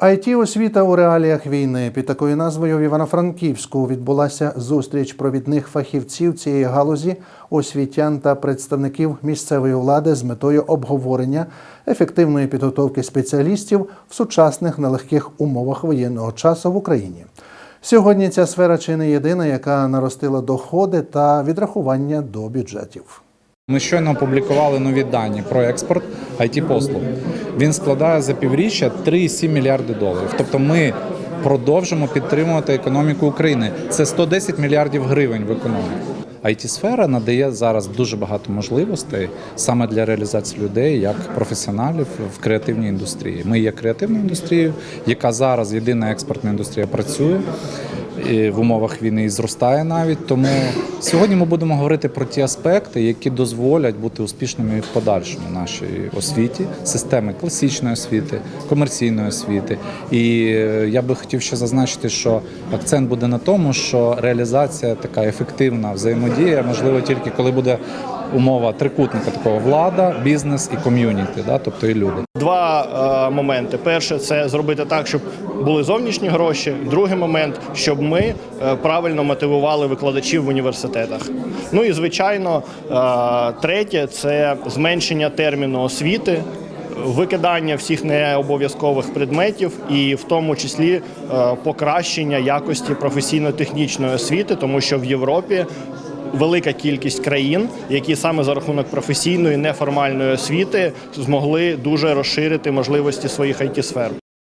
it освіта у реаліях війни під такою назвою в Івано-Франківську відбулася зустріч провідних фахівців цієї галузі, освітян та представників місцевої влади з метою обговорення ефективної підготовки спеціалістів в сучасних нелегких умовах воєнного часу в Україні. Сьогодні ця сфера чи не єдина, яка наростила доходи та відрахування до бюджетів. Ми щойно опублікували нові дані про експорт it послуг. Він складає за півріччя 3,7 мільярди доларів. Тобто ми продовжимо підтримувати економіку України. Це 110 мільярдів гривень в економіку. it сфера надає зараз дуже багато можливостей саме для реалізації людей як професіоналів в креативній індустрії. Ми є креативною індустрією, яка зараз єдина експортна індустрія працює в умовах війни і зростає навіть. Тому сьогодні ми будемо говорити про ті аспекти, які дозволять бути успішними в подальшому нашій освіті, системи класичної освіти, комерційної освіти. І е, я би хотів ще зазначити, що акцент буде на тому, що реалізація така ефективна взаємодія можливо тільки коли буде умова трикутника такого влада, бізнес і ком'юніті, да, тобто і люди. Два е, моменти: перше це зробити так, щоб були зовнішні гроші. Другий момент, щоб ми е, правильно мотивували викладачів в університетах. Ну і звичайно, е, третє це зменшення терміну освіти. Викидання всіх необов'язкових предметів, і в тому числі е, покращення якості професійно-технічної освіти, тому що в Європі велика кількість країн, які саме за рахунок професійної неформальної освіти змогли дуже розширити можливості своїх it сфер